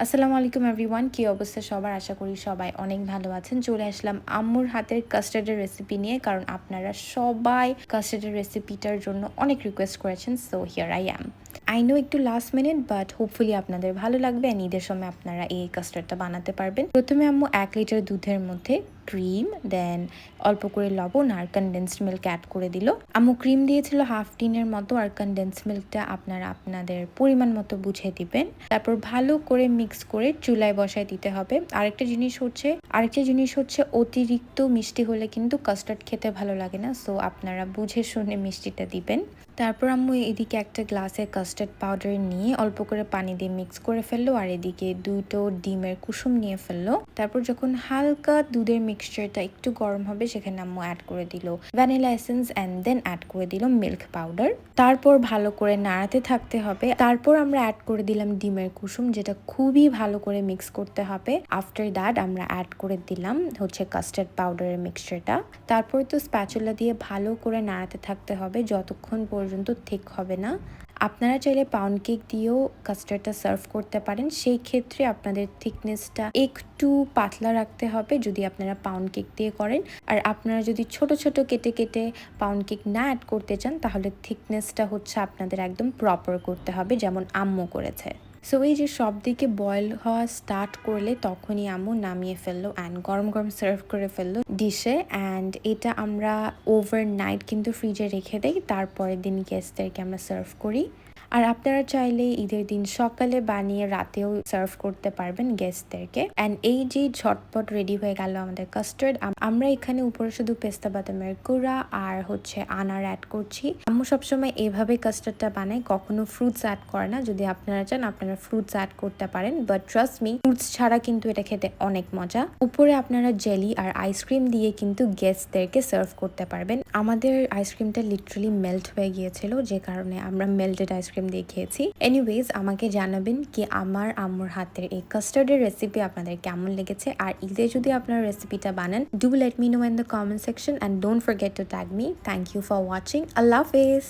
আসসালামু আলাইকুম এভরিওয়ান কী অবস্থা সবার? আশা করি সবাই অনেক ভালো আছেন। চলে আসলাম আম্মুর হাতের কাস্টার্ডের রেসিপি নিয়ে, কারণ আপনারা সবাই কাস্টার্ডের রেসিপিটার জন্য অনেক রিকোয়েস্ট করেছেন so here I am I know একটু লাস্ট মিনিট বাট হোপফুলি আপনাদের ভালো লাগবে অ্যান্ড ঈদের সময় আপনারা এই কাস্টার্ডটা বানাতে পারবেন। প্রথমে আম্মু এক লিটার দুধের মধ্যে ক্রিম দেন অল্প করে লবণ আর কনডেন্সড মিল্ক অ্যাড করে দিল। আম্মু ক্রিম দিয়েছিল হাফ টিনের মতো আর কনডেন্সড মিল্কটা আপনারা আপনাদের পরিমাণ মতো বুঝে দিবেন। তারপর ভালো করে মিক্স করে চুলায় বসায় দিতে হবে। আরেকটা জিনিস হচ্ছে, আরেকটা জিনিস হচ্ছে অতিরিক্ত মিষ্টি হলে কিন্তু কাস্টার্ড খেতে ভালো লাগে না সো আপনারা বুঝে শুনে মিষ্টিটা দিবেন। তারপর আম্মু এদিকে একটা গ্লাসে কাস্টার্ড পাউডার নিয়ে অল্প করে পানি দিয়ে মিক্স করে ফেলল আর এদিকে দুটো ডিমের কুসুম নিয়ে ফেলল। তারপর যখন হালকা দুধের মিক্সচারটা একটু গরম হবে, সেখানে আম্মু অ্যাড করে দিল vanilla essence and then add করে দিল মিল্ক পাউডার তারপর ভালো করে নাড়াতে থাকতে হবে। তারপর আমরা অ্যাড করে দিলাম ডিমের কুসুম, যেটা খুবই ভালো করে মিক্স করতে হবে। আফটার দ্যাট আমরা অ্যাড করে দিলাম হচ্ছে কাস্টার্ড পাউডারের মিক্সচারটা তারপর তো স্প্যাচুলা দিয়ে ভালো করে নাড়াতে থাকতে হবে, যতক্ষণ পর্যন্ত ঠিক হবে না। আপনারা চাইলে পাউন্ড কেক দিয়েও কাস্টার্ডটা সার্ভ করতে পারেন। সেই ক্ষেত্রে আপনাদের থিকনেসটা একটু পাতলা রাখতে হবে যদি আপনারা পাউন্ড কেক দিয়ে করেন। আর আপনারা যদি ছোট ছোট, কেটে কেটে পাউন্ড কেক না অ্যাড করতে চান, তাহলে থিকনেসটা হচ্ছে আপনাদের একদম প্রপার করতে হবে, যেমন আম্মু করেছে। সো এই যে সব দিকে বয়েল হওয়া স্টার্ট করলে তখনই আম্মু নামিয়ে ফেলল অ্যান্ড গরম গরম সার্ভ করে ফেলল ডিশে অ্যান্ড এটা আমরা ওভার নাইট কিন্তু ফ্রিজে রেখে দেই, তারপরের দিন গেস্টদেরকে আমরা সার্ভ করি। আর আপনারা চাইলে ঈদের দিন সকালে বানিয়ে রাতেও সার্ভ করতে পারবেন গেস্টদেরকে অ্যান্ড এই যে ঝটপট রেডি হয়ে গেল আমাদের কাস্টার্ড আমরা এখানে উপরে শুধু পেস্তা বাদামের গুঁড়া আর হচ্ছে আনার অ্যাড করছি। আম্মু সবসময় এইভাবে কাস্টার্ডটা বানায়, কখনো ফ্রুটস অ্যাড করে না। যদি আপনারা চান আপনারা ফ্রুটস অ্যাড করতে পারেন বাট ট্রাস্ট মি ফ্রুটস ছাড়া কিন্তু এটা খেতে অনেক মজা। উপরে আপনারা জেলি আর আইসক্রিম দিয়ে কিন্তু গেস্টদেরকে সার্ভ করতে পারবেন। আমাদের আইসক্রিমটা লিটারালি মেল্ট হয়ে গিয়েছিল, যে কারণে আমরা মেল্টেড আইসক্রিম দিয়ে খেয়েছি। এনিওয়েজ আমাকে জানাবেন কি আমার আম্মুর হাতের এই কাস্টার্ডের রেসিপি আপনাদের কেমন লেগেছে, আর ঈদে যদি আপনারা রেসিপিটা বানান do let me know in the comment section and don't forget to tag me thank you for watching আল্লাহ হাফেজ।